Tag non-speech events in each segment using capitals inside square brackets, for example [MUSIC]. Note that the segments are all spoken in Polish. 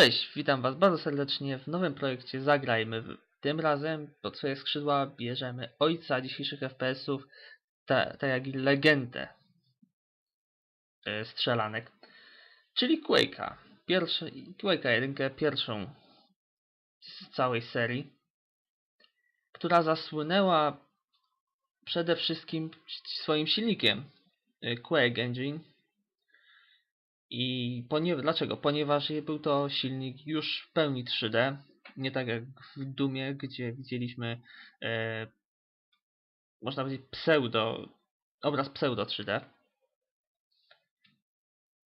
Cześć, witam was bardzo serdecznie w nowym projekcie Zagrajmy. Tym razem pod swoje skrzydła bierzemy ojca dzisiejszych FPS-ów, ta- tak jak i legendę e, strzelanek, czyli Quake'a. Pierwszy, Quake'a jedynkę, pierwszą z całej serii, która zasłynęła przede wszystkim swoim silnikiem e, Quake Engine, i ponie... dlaczego? Ponieważ był to silnik już w pełni 3D, nie tak jak w Dumie, gdzie widzieliśmy e, można powiedzieć pseudo, obraz pseudo 3D.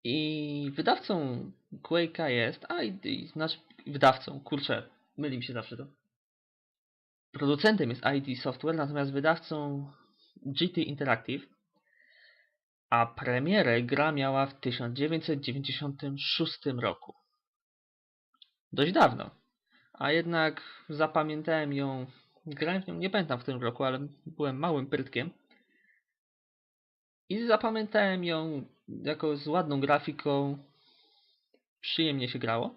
I wydawcą Quake'a jest ID, znaczy wydawcą, kurczę, myli mi się zawsze to. Producentem jest ID Software, natomiast wydawcą GT Interactive. A premierę gra miała w 1996 roku. Dość dawno. A jednak zapamiętałem ją, grałem w nią, nie pamiętam w którym roku, ale byłem małym prytkiem. I zapamiętałem ją jako z ładną grafiką. Przyjemnie się grało.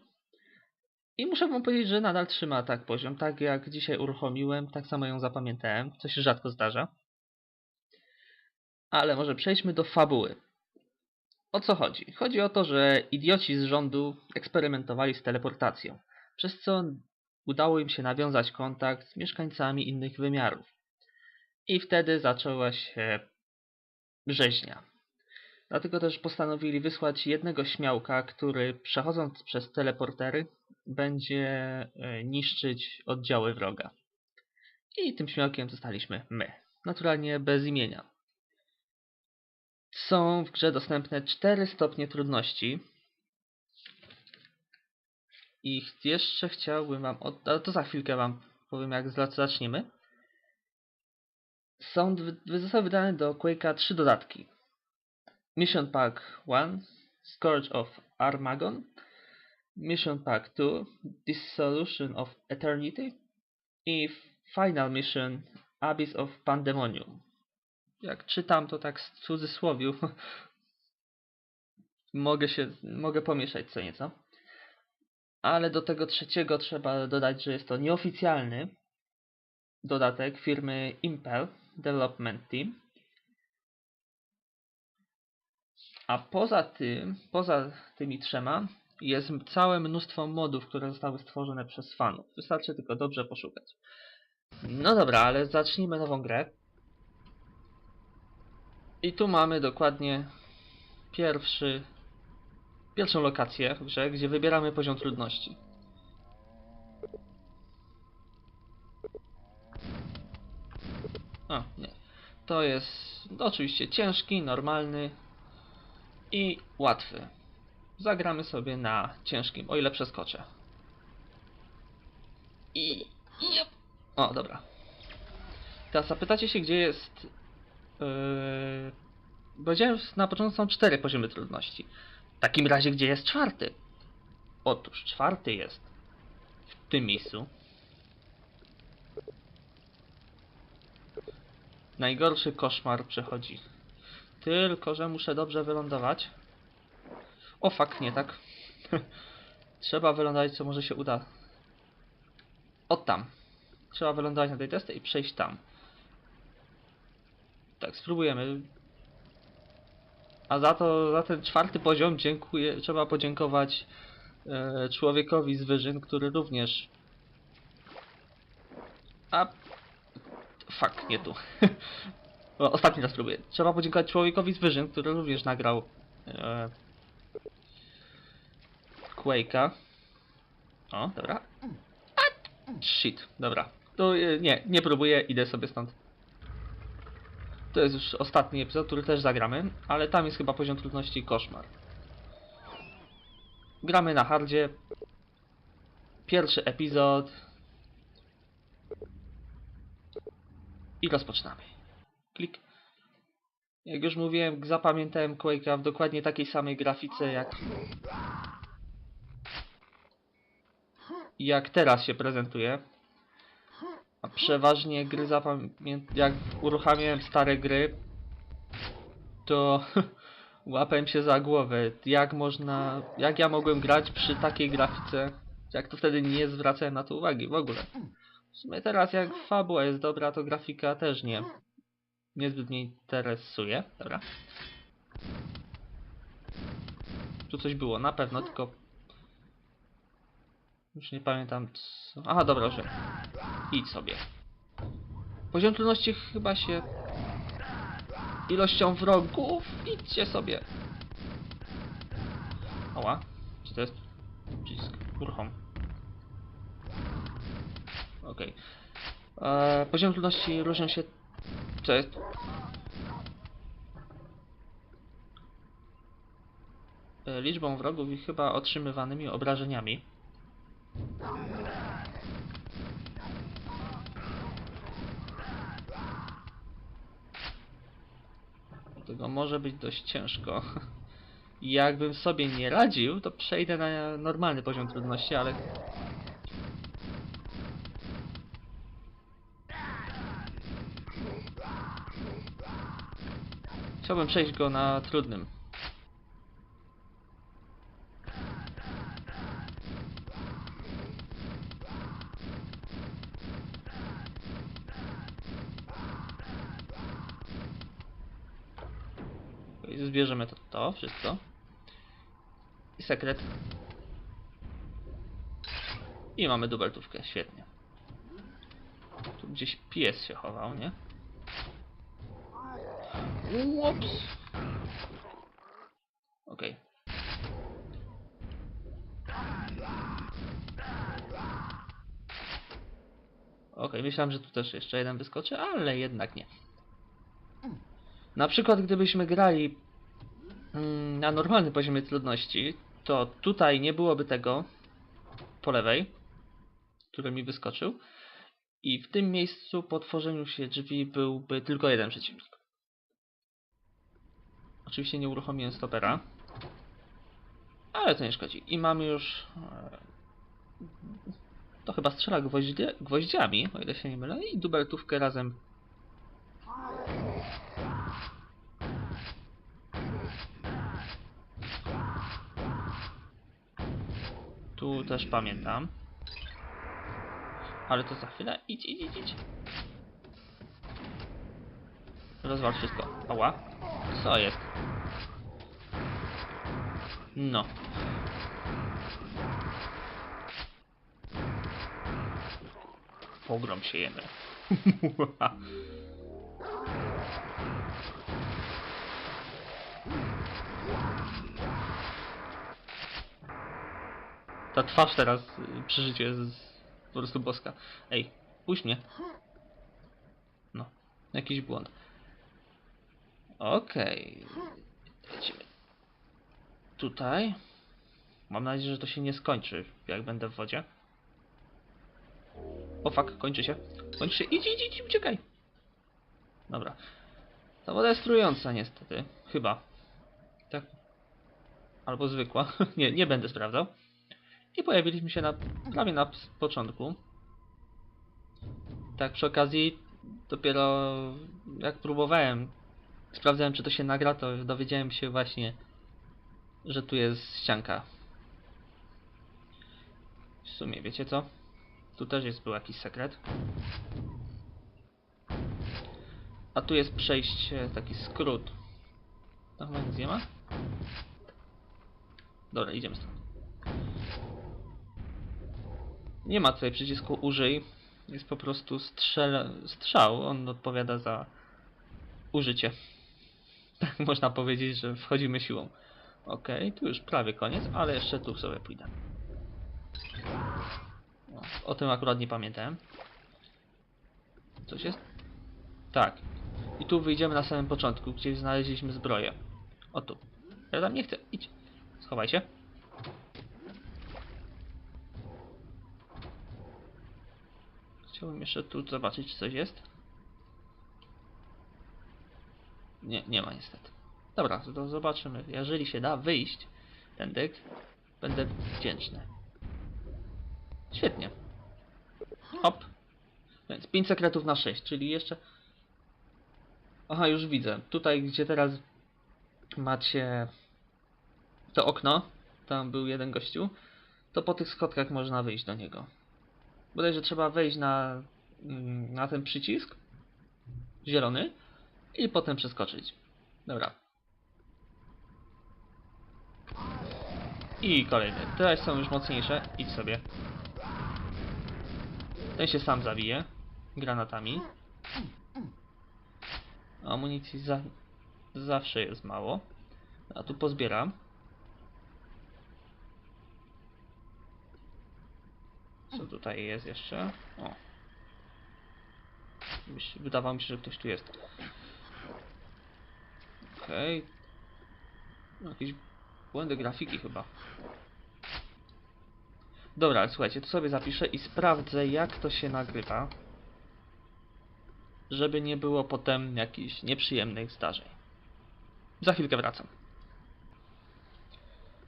I muszę wam powiedzieć, że nadal trzyma tak poziom. Tak jak dzisiaj uruchomiłem, tak samo ją zapamiętałem, co się rzadko zdarza. Ale może przejdźmy do fabuły. O co chodzi? Chodzi o to, że idioci z rządu eksperymentowali z teleportacją, przez co udało im się nawiązać kontakt z mieszkańcami innych wymiarów. I wtedy zaczęła się rzeźnia. Dlatego też postanowili wysłać jednego śmiałka, który przechodząc przez teleportery będzie e, niszczyć oddziały wroga. I tym śmiałkiem zostaliśmy my. Naturalnie bez imienia. Są w grze dostępne 4 stopnie trudności. I jeszcze chciałbym wam, ale to za chwilkę wam powiem jak za- zaczniemy. Są, zostały wydane do Quake'a 3 dodatki. Mission Pack 1, Scourge of Armagon, Mission Pack 2, Dissolution of Eternity i Final Mission Abyss of Pandemonium jak czytam to tak z cudzysłowiu, [LAUGHS] mogę się, mogę pomieszać co nieco. Ale do tego trzeciego trzeba dodać, że jest to nieoficjalny dodatek firmy Impel Development Team. A poza tym, poza tymi trzema, jest całe mnóstwo modów, które zostały stworzone przez fanów. Wystarczy tylko dobrze poszukać. No dobra, ale zacznijmy nową grę. I tu mamy dokładnie pierwszy, pierwszą lokację w grze, gdzie wybieramy poziom trudności. A, nie. To jest no, oczywiście ciężki, normalny i łatwy. Zagramy sobie na ciężkim, o ile przeskoczę. I... O, dobra. Teraz zapytacie się, gdzie jest Yy, Powiedziałem że na początku są cztery poziomy trudności. W takim razie gdzie jest czwarty? Otóż czwarty jest w tym miejscu. Najgorszy koszmar przechodzi. Tylko, że muszę dobrze wylądować. O fakt, nie tak. [LAUGHS] Trzeba wylądować, co może się uda. O tam. Trzeba wylądować na tej testy i przejść tam. Tak, spróbujemy. A za to, za ten czwarty poziom dziękuję, trzeba podziękować e, człowiekowi z wyżyn, który również... A... Fuck, nie tu. [LAUGHS] o, ostatni raz spróbuję. Trzeba podziękować człowiekowi z wyżyn, który również nagrał e, Quake'a. O, dobra. A, shit, dobra. To e, nie, nie próbuję, idę sobie stąd. To jest już ostatni epizod, który też zagramy, ale tam jest chyba poziom trudności koszmar. Gramy na hardzie. Pierwszy epizod. I rozpoczynamy. Klik. Jak już mówiłem, zapamiętałem Quake'a w dokładnie takiej samej grafice jak jak teraz się prezentuje. A przeważnie gry zapamię... jak uruchamiałem stare gry, to [LAUGHS] Łapałem się za głowę. Jak można... Jak ja mogłem grać przy takiej grafice? Jak to wtedy nie zwracałem na to uwagi w ogóle. W sumie teraz jak fabuła jest dobra, to grafika też nie. Niezbyt mnie interesuje. Dobra. Tu coś było, na pewno, tylko... Już nie pamiętam co... Aha, dobra, że... Idź sobie. Poziom trudności chyba się... Ilością wrogów? Idźcie sobie. Oła. Czy to jest przycisk? Uruchom. Okej. Okay. Poziom trudności różnią się... Co jest? E, Liczbą wrogów i chyba otrzymywanymi obrażeniami. Tego może być dość ciężko. [LAUGHS] Jakbym sobie nie radził, to przejdę na normalny poziom trudności, ale... Chciałbym przejść go na trudnym. I Zbierzemy to, to wszystko. I sekret. I mamy dubeltówkę, świetnie. Tu gdzieś pies się chował, nie? Ups. Okej. Okej, myślałem, że tu też jeszcze jeden wyskoczy, ale jednak nie. Na przykład gdybyśmy grali na normalnym poziomie trudności, to tutaj nie byłoby tego po lewej, który mi wyskoczył. I w tym miejscu po tworzeniu się drzwi byłby tylko jeden przeciwnik. Oczywiście nie uruchomiłem stopera. Ale to nie szkodzi. I mamy już... e, To chyba strzela gwoździe, gwoździami, o ile się nie mylę. I dubeltówkę razem Tu też pamiętam. Ale to za chwilę. Idź, idź, idź. Rozwal wszystko. Ała. Co jest? No. Pogrom się jemy. [LAUGHS] Ta twarz teraz y, przy życiu jest po prostu boska. Ej, puść mnie. No, jakiś błąd. Okej. Lecimy. Tutaj. Mam nadzieję, że to się nie skończy, jak będę w wodzie. O fuck, kończy się. Kończy się. Idź, idź, idź, uciekaj. Dobra. Ta woda jest trująca niestety. Chyba. Tak. Albo zwykła. [LAUGHS] nie, nie będę sprawdzał. I pojawiliśmy się na, prawie na początku. Tak przy okazji dopiero jak próbowałem, sprawdzałem czy to się nagra, to dowiedziałem się właśnie, że tu jest ścianka. W sumie wiecie co? Tu też jest był jakiś sekret. A tu jest przejście, taki skrót. Tam chyba nic nie ma? Dobra, idziemy stąd. Nie ma tutaj przycisku użyj. Jest po prostu strzel... strzał. On odpowiada za użycie. [LAUGHS] Tak można powiedzieć, że wchodzimy siłą. Okej, tu już prawie koniec, ale jeszcze tu sobie pójdę. O, o tym akurat nie pamiętałem. Coś jest? Tak. I tu wyjdziemy na samym początku, gdzie znaleźliśmy zbroję. O tu. Ja tam nie chcę. Idź. Schowaj się. Chciałbym jeszcze tu zobaczyć, czy coś jest. Nie, nie ma niestety. Dobra, to zobaczymy. Jeżeli się da wyjść tędy, będę wdzięczny. Świetnie. Hop. Więc 5 sekretów na 6, czyli jeszcze... Aha, już widzę. Tutaj, gdzie teraz macie to okno, tam był jeden gościu, to po tych schodkach można wyjść do niego. Bodajże trzeba wejść na, mm, na ten przycisk zielony i potem przeskoczyć. Dobra. I kolejny. Te są już mocniejsze. Idź sobie. Ten się sam zabije. Granatami. Amunicji za zawsze jest mało. A tu pozbieram. Co tutaj jest jeszcze? O. Wydawało mi się, że ktoś tu jest. Okej. Jakieś błędy grafiki chyba. Dobra, ale słuchajcie, to sobie zapiszę i sprawdzę jak to się nagrywa. Żeby nie było potem jakichś nieprzyjemnych zdarzeń. Za chwilkę wracam.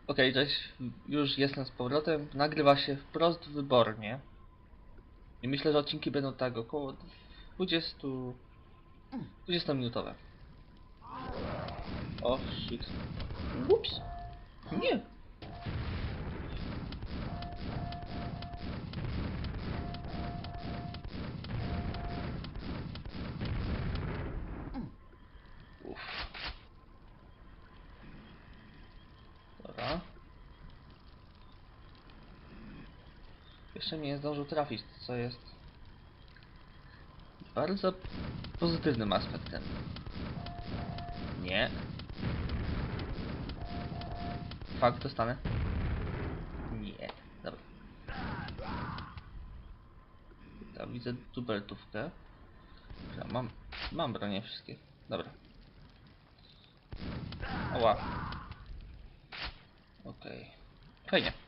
Okej, cześć. Już jestem z powrotem. Nagrywa się wprost wybornie. I myślę, że odcinki będą tak około 20... 20 minutowe. O, shit. Ups. Nie. Jeszcze nie zdążył trafić, co jest bardzo pozytywnym aspektem. Nie. Fakt dostanę. Nie. Dobra. Tam widzę dubeltówkę. Dobra, mam, mam bronię wszystkie. Dobra. Oła. Okej. Fajnie.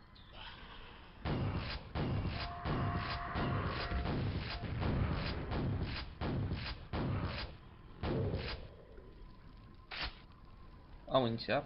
Amunicja.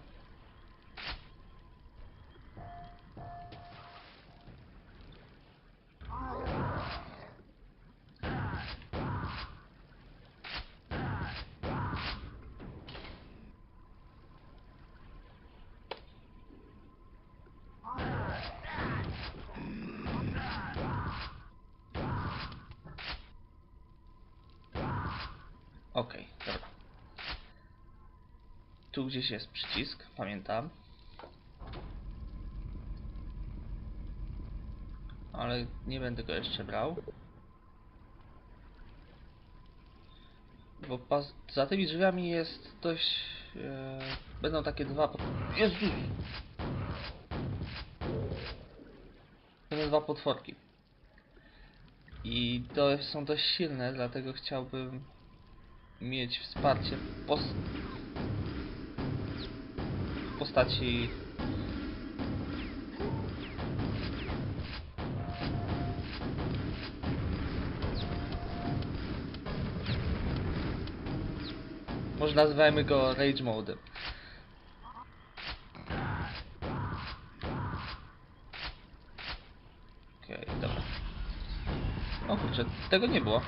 Okej, dobra. Tu gdzieś jest przycisk, pamiętam. Ale nie będę go jeszcze brał. Bo za tymi drzwiami jest dość... E, będą takie dwa... Jezus! Będą dwa potworki. I to są dość silne, dlatego chciałbym mieć wsparcie pos w postaci może nazywajmy go Rage Mode. Okej, dobra. O kurczę, tego nie było.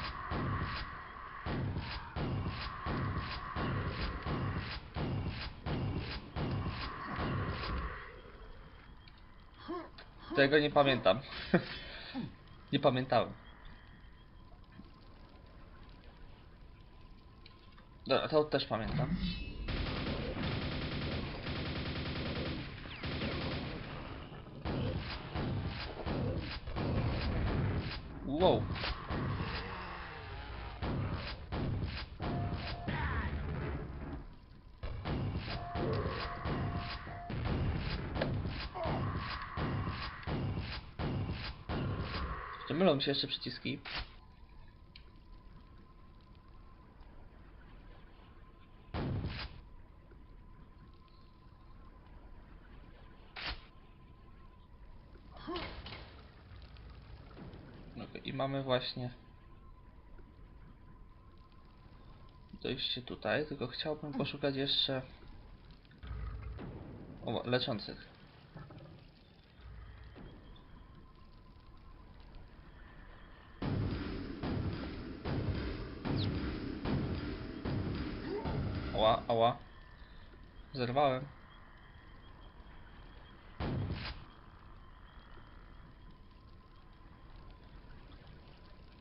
Tego nie pamiętam. [LAUGHS] nie pamiętałem. Dobra, to też pamiętam. Wow. Mylą się jeszcze przyciski? Okej, I mamy właśnie dojście tutaj, tylko chciałbym poszukać jeszcze o, leczących. Ała. Zerwałem.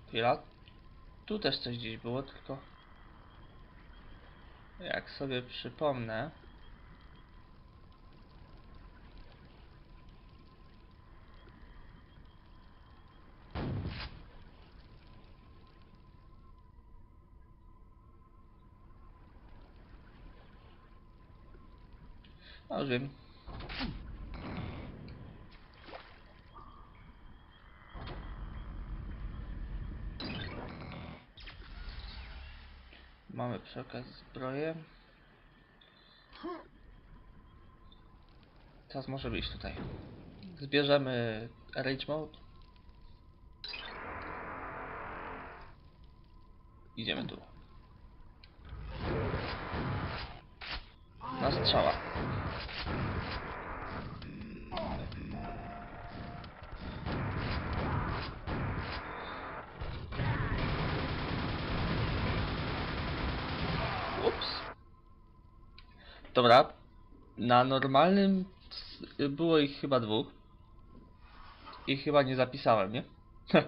Chwila. Tu też coś gdzieś było, tylko... Jak sobie przypomnę... Już wiem. Mamy przy okazji zbroję. Teraz może być tutaj. Zbierzemy Rage Mode. Idziemy tu. Na strzała. Dobra. Na normalnym było ich chyba dwóch. I chyba nie zapisałem, nie? [LAUGHS]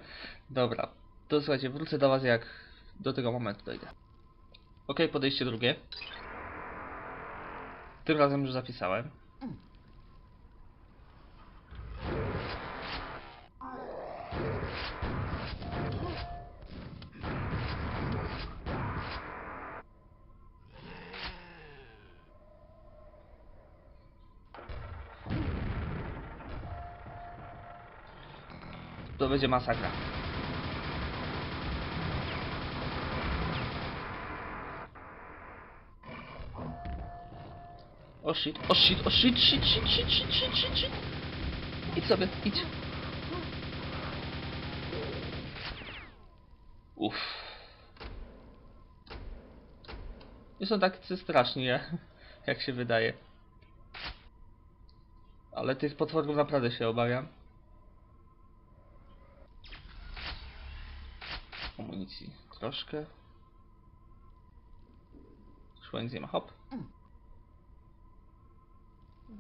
Dobra. To słuchajcie, wrócę do was jak do tego momentu dojdę. Ok, podejście drugie. Tym razem już zapisałem. To będzie masakra. O shit, o shit, o shit, shit, shit, shit, shit, shit, shit, shit. Idź sobie, idź. Uff. Nie są tak straszni, ja- [LAUGHS] jak się wydaje. Ale tych potworów naprawdę się obawiam. Amunicji troszkę. Nie ma, hop.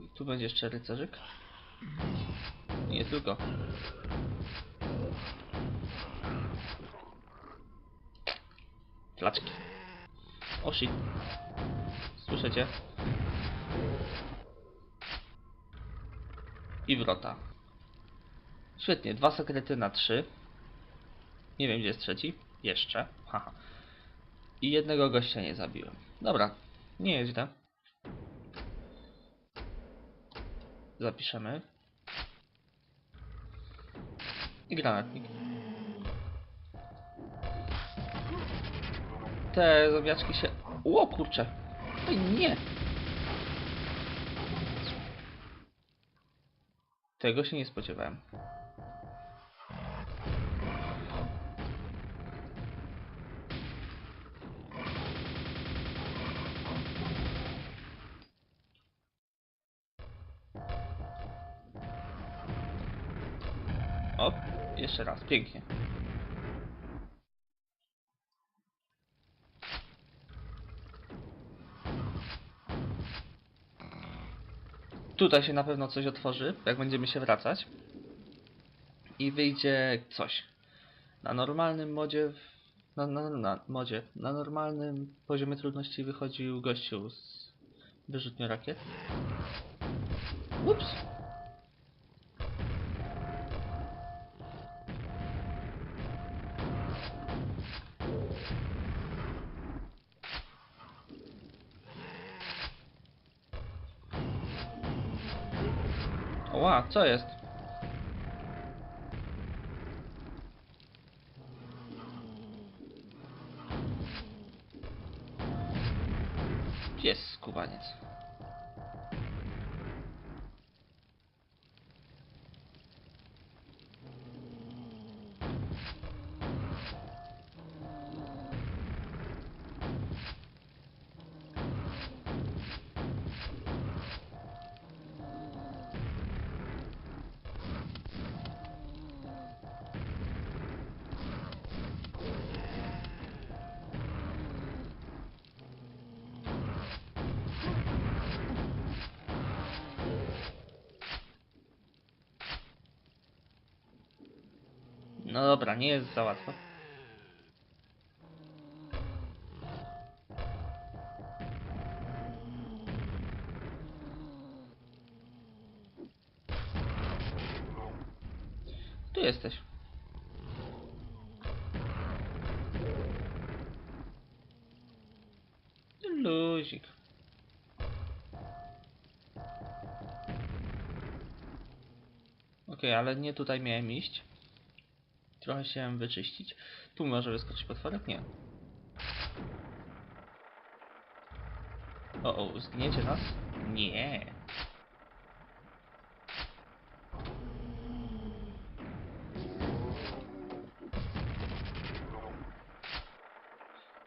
I tu będzie jeszcze rycerzyk. Nie tylko. Flaczki. O shit. Słyszycie? I wrota. Świetnie, dwa sekrety na trzy. Nie wiem gdzie jest trzeci. Jeszcze. Haha. I jednego gościa nie zabiłem. Dobra, nie jest źle. Zapiszemy. I granatnik. Te zombiaczki się... Ło kurczę! Oj nie! Tego się nie spodziewałem. Jeszcze raz, pięknie. Tutaj się na pewno coś otworzy, jak będziemy się wracać. I wyjdzie coś. Na normalnym modzie, na, na, na modzie, na normalnym poziomie trudności wychodził gościu z wyrzutnią rakiet. Ups. Co jest? Jest skubaniec. No dobra, nie jest za łatwo. Tu jesteś. Luzik. Okej, ale nie tutaj miałem iść. Trochę się wyczyścić. Tu może wyskoczyć potworek? Nie. O, o, zgniecie nas? Nie.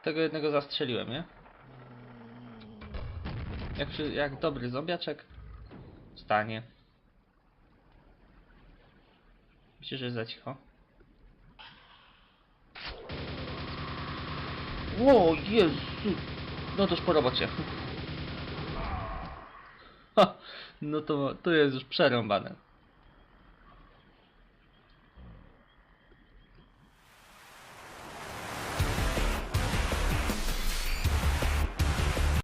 Tego jednego zastrzeliłem, nie? Jak, przy, jak dobry zombiaczek stanie. Myślę, że za cicho. Ło, Jezu! No toż po robocie. Ha, no to, to jest już przerąbane.